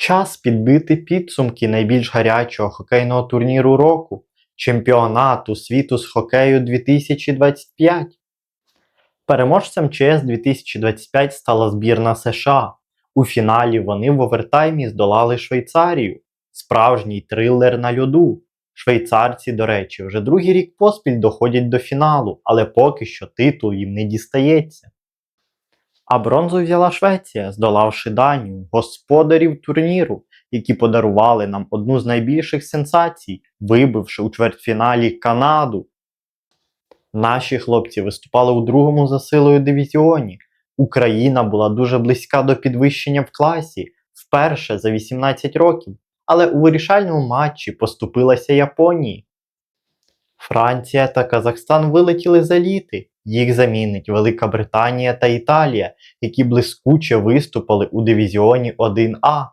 Час підбити підсумки найбільш гарячого хокейного турніру року чемпіонату світу з хокею 2025. Переможцем ЧС 2025 стала збірна США. У фіналі вони в овертаймі здолали Швейцарію. Справжній трилер на льоду. Швейцарці, до речі, вже другий рік поспіль доходять до фіналу, але поки що титул їм не дістається. А бронзу взяла Швеція, здолавши Данію, господарів турніру, які подарували нам одну з найбільших сенсацій, вибивши у чвертьфіналі Канаду. Наші хлопці виступали у другому за силою дивізіоні. Україна була дуже близька до підвищення в класі вперше за 18 років, але у вирішальному матчі поступилася Японії. Франція та Казахстан вилетіли за літи. Їх замінить Велика Британія та Італія, які блискуче виступили у дивізіоні 1А.